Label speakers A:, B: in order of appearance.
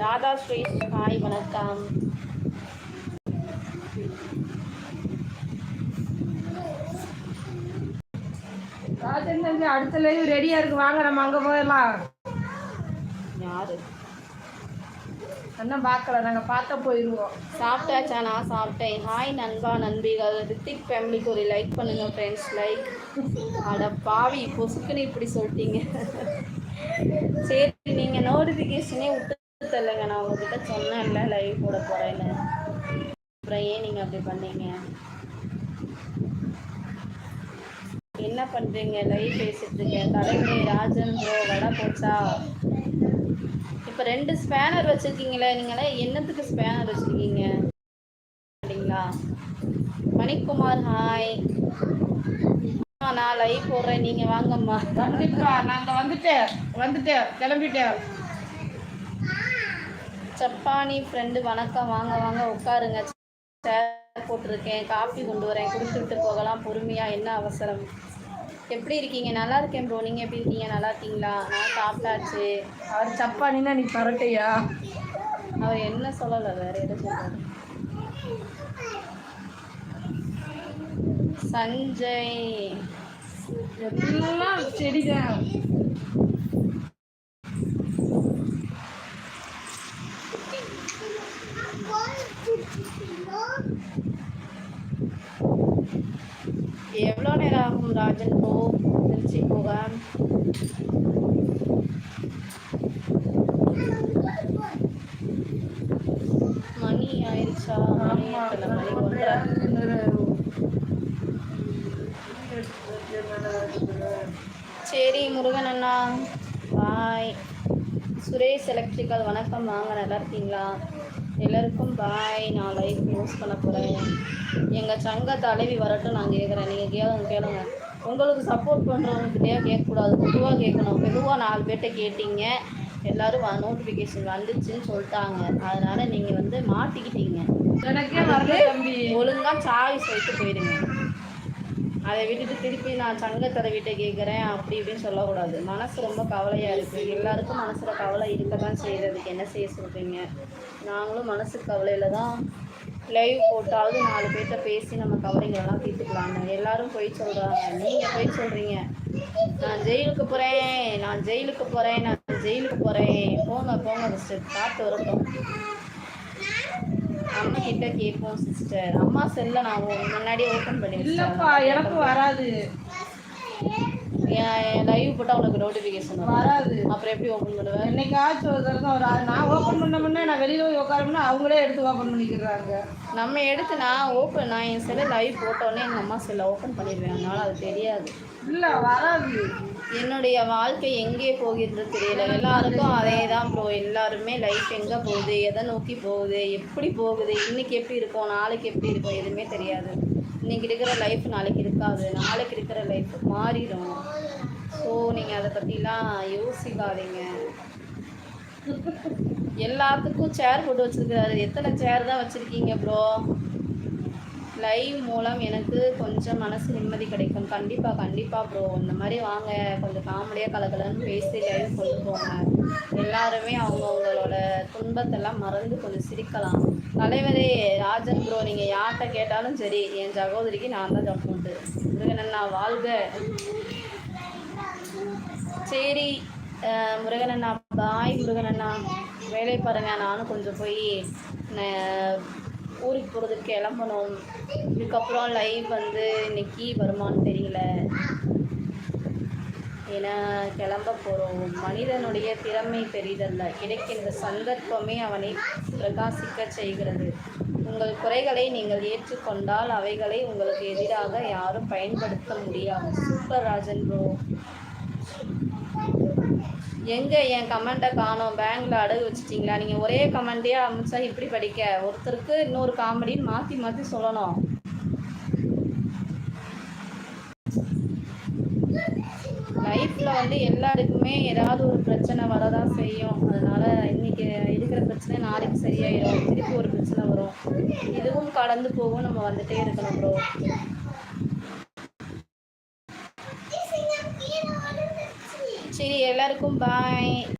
A: Radha Sri hi வணக்கம்.
B: ராஜன் அடுத்த live ரெடியா இருக்கு. வாங்க நம்ம அங்க போயிடலாம்.
A: யாரு?
B: அண்ணன் பார்க்கல. நாங்க பார்த்தா போயிடுவோம்
A: சாப்பிட்டாச்சா? நான் சாப்பிட்டேன். ஹாய் நண்பா நண்பிகள். ரித்திக் ஃபேமிலிக்கு ஒரு லைக் பண்ணுங்க ஃப்ரெண்ட்ஸ் லைக் அட பாவி பொசுக்குன்னு இப்படி சொல்லிட்டீங்க. சரி நீங்கள் நோட்டிஃபிகேஷனே விட்டு தரலங்க நான் உங்ககிட்ட சொன்னேன்ல லைவ் போட போகிறேன்னு அப்புறம் ஏன் நீங்கள் அப்படி பண்ணீங்க? என்ன பண்ணுறீங்க லைவ் பேசிட்டு இருக்கேன். தலைமை ராஜன் ப்ரோ வடை போச்சா? இப்போ ரெண்டு ஸ்பேனர் வச்சுருக்கீங்களே நீங்களே என்னத்துக்கு ஸ்பேனர் வச்சுருக்கீங்க? அப்படிங்களா? மணிக்குமார் ஹாய் நான் லைவ் போடுறேன். நீங்கள் வாங்கம்மா.
B: கண்டிப்பா நாங்கள் வந்துட்டேன். வந்துட்டேன். கிளம்பிட்டேன்.
A: சப்பானி ஃப்ரெண்டு வணக்கம். வாங்க வாங்க உட்காருங்க. சேர் போட்டிருக்கேன். காஃபி கொண்டு வரேன். குடிச்சுட்டு போகலாம். பொறுமையாக என்ன அவசரம்? எப்படி இருக்கீங்க? நல்லா இருக்கேன் ப்ரோ நீங்கள் எப்படி இருக்கீங்க? நல்லா இருக்கீங்களா? நான் சாப்பிட்டாச்சு.
B: அவர் சப்பானின்னா நீ பரட்டையா?
A: அவர் என்ன சொல்லலை வேற எதை சொல்றாரு சஞ்சய்.
B: எல்லாம் செடிதான்.
A: எவ்வளோ நேரம் ஆகும் ராஜன் போ திருச்சி போக மணி ஆயிடுச்சா மணி சரி முருகன் அண்ணா. பாய் சுரேஷ் எலக்ட்ரிக்கல் வணக்கம். வாங்க நல்லா இருக்கீங்களா? எல்லாருக்கும் பாய் நான் லைஃப் யூஸ் பண்ண போகிறேன் எங்கள் சங்க தலைவி வரட்டும் நான் கேட்குறேன் நீங்கள் கேளுங்க கேளுங்க. உங்களுக்கு சப்போர்ட் பண்ணுறவங்ககிட்டயே கேட்கக்கூடாது. பொதுவாக கேட்கணும். பொதுவாக நாலு பேர்கிட்ட கேட்டீங்க. எல்லாரும் நோட்டிஃபிகேஷன் வந்துச்சுன்னு சொல்லிட்டாங்க. அதனால் நீங்கள் வந்து மாட்டிக்கிட்டீங்க. ஒழுங்காக சாய் சொல்லிட்டு போயிடுங்க. அதை விட்டுட்டு திருப்பி நான் சங்கத்தரை வீட்டை கேட்குறேன் அப்படி இப்படின்னு சொல்லக்கூடாது. மனசு ரொம்ப கவலையாக இருக்குது எல்லாருக்கும் மனசில் கவலை இருக்க தான் செய்கிறதுக்கு என்ன செய்ய சொல்கிறீங்க நாங்களும் மனசு கவலையில் தான் லைவ் போட்டாவது நாலு பேர்கிட்ட பேசி நம்ம கவலைங்களெல்லாம் தீர்த்துக்கலாங்க எல்லாரும் போய் சொல்கிறாங்க நீங்கள் போய் சொல்கிறீங்க நான் ஜெயிலுக்கு போகிறேன் நான் ஜெயிலுக்கு போகிறேன் நான் ஜெயிலுக்கு போகிறேன் போங்க போங்க ஃபஸ்ட்டு பார்த்து வரட்டும். கிட்ட கேட்போம் சிஸ்டர் அம்மா செல்ல நான் முன்னாடியே ஓப்பன் பண்ணி
B: இல்லப்பா எனக்கு வராது.
A: லைவ் போட்டால் உனக்கு நோட்டிஃபிகேஷன்
B: வராது.
A: அப்புறம் எப்படி ஓப்பன் பண்ணுவேன்
B: என்னைக்காச்சும் ஒரு தடவை வரும் அது நான் ஓப்பன் பண்ண முன்னே நான் வெளியில போய் உட்காரமுன்னா அவங்களே எடுத்து ஓப்பன் பண்ணிக்கிறாங்க.
A: நம்ம எடுத்து நான் ஓப்பன் நான் என் செல்லை லைவ் போட்டோன்னே எங்கள் அம்மா செல்லை ஓப்பன் பண்ணிடுவேன். அதனால அது தெரியாது.
B: இல்ல வராது.
A: என்னுடைய வாழ்க்கை எங்கே போகிறது தெரியல. எல்லாருக்கும் அதே தான் ப்ரோ எல்லாருமே லைஃப் எங்கே போகுது? எதை நோக்கி போகுது? எப்படி போகுது? இன்னைக்கு எப்படி இருக்கும்? நாளைக்கு எப்படி இருக்கும்? எதுவுமே தெரியாது. இன்னைக்கு இருக்கிற லைஃப் நாளைக்கு இருக்காது. நாளைக்கு இருக்கிற லைஃப் மாறிடும். அதை பற்றிலாம் யோசிக்காதீங்க. எல்லாத்துக்கும் சேர் போட்டு வச்சுருக்கிறாரு. எத்தனை சேர் தான் வச்சுருக்கீங்க ப்ரோ லைவ் மூலம் எனக்கு கொஞ்சம் மனசு நிம்மதி கிடைக்கும். கண்டிப்பாக கண்டிப்பாக ப்ரோ இந்த மாதிரி வாங்க. கொஞ்சம் காமெடியாக கலகலன்னு பேசி லைவ் கொண்டு போங்க. எல்லாருமே அவங்கவுங்களோட துன்பத்தெல்லாம் மறந்து கொஞ்சம் சிரிக்கலாம். தலைவரே ராஜன் ப்ரோ நீங்கள் யார்கிட்ட கேட்டாலும் சரி என் சகோதரிக்கு நான் தான் ஜப்புண்டு முருகனண்ணா வாழ்க. சரி முருகன் முருகனண்ணா பாய் முருகனண்ணா வேலை பாருங்க. நானும் கொஞ்சம் போய் ஊருக்கு போகிறதுக்கு கிளம்பணும். இதுக்கப்புறம் லைவ் வந்து இன்னைக்கு வருமான்னு தெரியல. ஏன்னா கிளம்ப போகிறோம் மனிதனுடைய திறமை பெரிதல்ல. கிடைக்கின்ற சந்தர்ப்பமே அவனை பிரகாசிக்க செய்கிறது. உங்கள் குறைகளை நீங்கள் ஏற்றுக்கொண்டால் அவைகளை உங்களுக்கு எதிராக யாரும் பயன்படுத்த முடியாது. சூப்பர் ராஜன் ப்ரோ எங்கே என் கமெண்ட்டை காணோம்? பேங்கில் அடகு வச்சிட்டிங்களா? நீங்கள் ஒரே கமெண்ட்டே அமைச்சா இப்படி படிக்க? ஒருத்தருக்கு இன்னொரு காமெடின்னு மாற்றி மாற்றி சொல்லணும். லைஃப்பில் வந்து எல்லாருக்குமே ஏதாவது ஒரு பிரச்சனை வரதான் செய்யும். அதனால் இன்னைக்கு இருக்கிற பிரச்சனை நாளைக்கு சரியாயிடும் திருப்பி ஒரு பிரச்சனை வரும். இதுவும் கடந்து போகும். நம்ம வந்துகிட்டே இருக்கணும் ப்ரோ சரி எல்லாருக்கும் பாய்